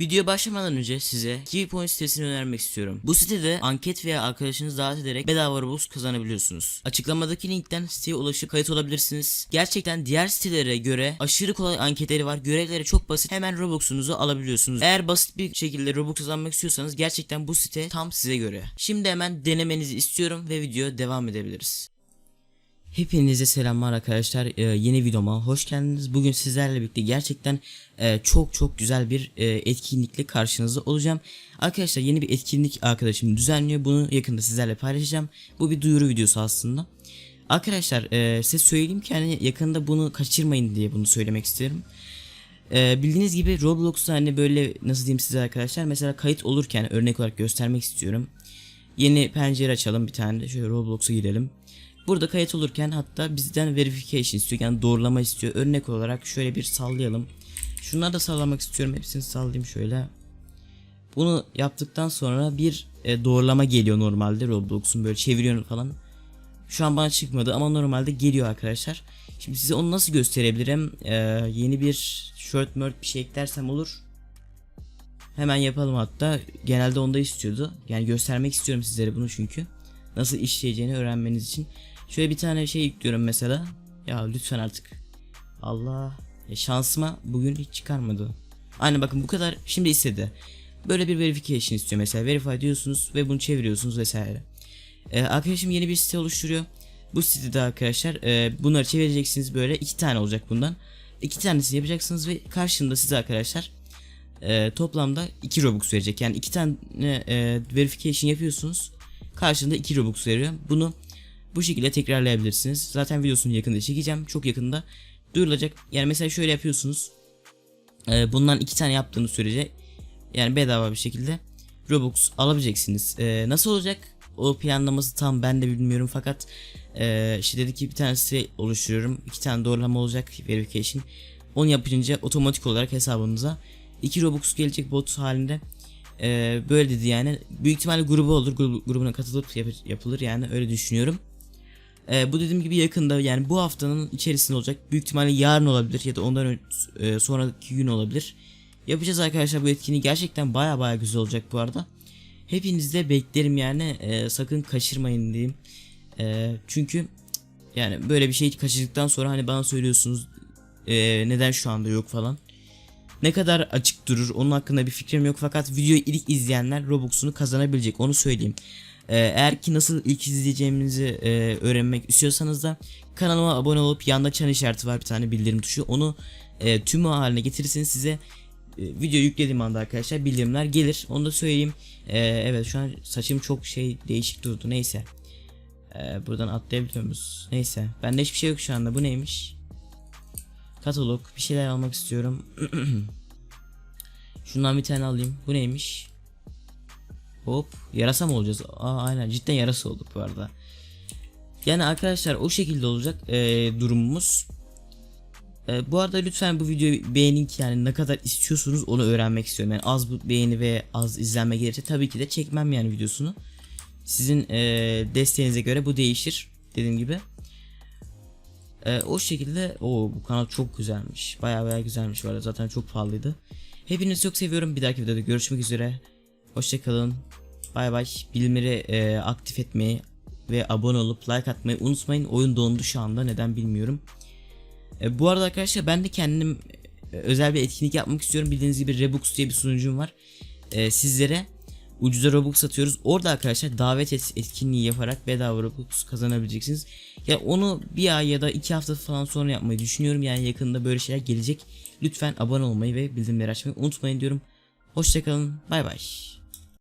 Video başlamadan önce size Keypoint sitesini önermek istiyorum. Bu sitede anket veya arkadaşınızı davet ederek bedava Robux kazanabiliyorsunuz. Açıklamadaki linkten siteye ulaşıp kayıt olabilirsiniz. Gerçekten diğer sitelere göre aşırı kolay anketleri var. Görevleri çok basit. Hemen Robux'unuzu alabiliyorsunuz. Eğer basit bir şekilde Robux kazanmak istiyorsanız gerçekten bu site tam size göre. Şimdi hemen denemenizi istiyorum ve video devam edebiliriz. Hepinize selamlar arkadaşlar. Ee, yeni videoma hoş geldiniz. Bugün sizlerle birlikte gerçekten e, çok çok güzel bir e, etkinlikle karşınızda olacağım. Arkadaşlar yeni bir etkinlik arkadaşım düzenliyor. Bunu yakında sizlerle paylaşacağım. Bu bir duyuru videosu aslında. Arkadaşlar e, size söyleyeyim ki hani yakında bunu kaçırmayın diye bunu söylemek isterim. Ee, bildiğiniz gibi Roblox'ta hani böyle nasıl diyeyim size arkadaşlar mesela kayıt olurken örnek olarak göstermek istiyorum. Yeni pencere açalım bir tane şöyle Roblox'a girelim. Burada kayıt olurken hatta bizden verification istiyor yani doğrulama istiyor. Örnek olarak şöyle bir sallayalım. Şunları da sallamak istiyorum hepsini sallayayım şöyle. Bunu yaptıktan sonra bir e, doğrulama geliyor normalde Roblox'un böyle çeviriyorum falan. Şu an bana çıkmadı ama normalde geliyor arkadaşlar. Şimdi size onu nasıl gösterebilirim? Ee, yeni bir shirt mört bir şey eklersem olur. Hemen yapalım hatta. Genelde onda istiyordu. Yani göstermek istiyorum sizlere bunu çünkü. Nasıl işleyeceğini öğrenmeniz için. Şöyle bir tane şey yüklüyorum mesela. Ya lütfen artık. Allah. Ya şansıma bugün hiç çıkarmadı. Aynen bakın bu kadar şimdi istedi. Böyle bir verification istiyor mesela. Verify diyorsunuz ve bunu çeviriyorsunuz vesaire. Ee, arkadaşım yeni bir site oluşturuyor. Bu sitede arkadaşlar e, bunları çevireceksiniz böyle iki tane olacak bundan. İki tanesini yapacaksınız ve karşında size arkadaşlar e, toplamda 2 Robux verecek. Yani iki tane e, verification yapıyorsunuz. Karşında 2 Robux veriyor. Bunu bu şekilde tekrarlayabilirsiniz. Zaten videosunu yakında çekeceğim. Çok yakında duyurulacak. Yani mesela şöyle yapıyorsunuz. E, bundan iki tane yaptığınız sürece yani bedava bir şekilde Robux alabileceksiniz. E, nasıl olacak? O planlaması tam ben de bilmiyorum fakat e, işte dedi ki bir tane site oluşturuyorum. iki tane doğrulama olacak verification. Onu yapınca otomatik olarak hesabınıza 2 Robux gelecek bot halinde. E, böyle dedi yani. Büyük ihtimalle grubu olur. Grubu, grubuna katılıp yap- yapılır yani öyle düşünüyorum. E, bu dediğim gibi yakında yani bu haftanın içerisinde olacak. Büyük ihtimalle yarın olabilir ya da ondan ön- e, sonraki gün olabilir. Yapacağız arkadaşlar bu etkinliği gerçekten baya baya güzel olacak bu arada. Hepinizi de beklerim yani e, sakın kaçırmayın diyeyim. E, çünkü yani böyle bir şey kaçırdıktan sonra hani bana söylüyorsunuz e, neden şu anda yok falan. Ne kadar açık durur onun hakkında bir fikrim yok fakat videoyu ilk izleyenler Robux'unu kazanabilecek onu söyleyeyim. E, eğer ki nasıl ilk izleyeceğimizi e, öğrenmek istiyorsanız da kanalıma abone olup yanda çan işareti var bir tane bildirim tuşu onu e, tüm haline getirirseniz size e, video yüklediğim anda arkadaşlar bildirimler gelir. Onu da söyleyeyim. E, evet şu an saçım çok şey değişik durdu. Neyse. E, buradan atlayabiliyor muyuz? Neyse. Bende hiçbir şey yok şu anda. Bu neymiş? Katalog. Bir şeyler almak istiyorum. Şundan bir tane alayım. Bu neymiş? Hop. Yarasa mı olacağız? Aa aynen. Cidden yarasa olduk bu arada. Yani arkadaşlar o şekilde olacak e, durumumuz. Ee, bu arada lütfen bu videoyu beğenin ki yani ne kadar istiyorsunuz onu öğrenmek istiyorum. Yani az bu beğeni ve az izlenme gelirse tabii ki de çekmem yani videosunu. Sizin e, desteğinize göre bu değişir dediğim gibi. E, o şekilde o bu kanal çok güzelmiş. Baya baya güzelmiş arada zaten çok pahalıydı. Hepinizi çok seviyorum. Bir dahaki videoda görüşmek üzere. Hoşçakalın. Bay bay. Bildirimleri e, aktif etmeyi ve abone olup like atmayı unutmayın. Oyun dondu şu anda neden bilmiyorum. E, bu arada arkadaşlar ben de kendim e, özel bir etkinlik yapmak istiyorum. Bildiğiniz gibi Rebux diye bir sunucum var. E, sizlere ucuza Robux satıyoruz. Orada arkadaşlar davet et, etkinliği yaparak bedava Robux kazanabileceksiniz. Ya onu bir ay ya da iki hafta falan sonra yapmayı düşünüyorum. Yani yakında böyle şeyler gelecek. Lütfen abone olmayı ve bildirimleri açmayı unutmayın diyorum. Hoşçakalın. Bay bay.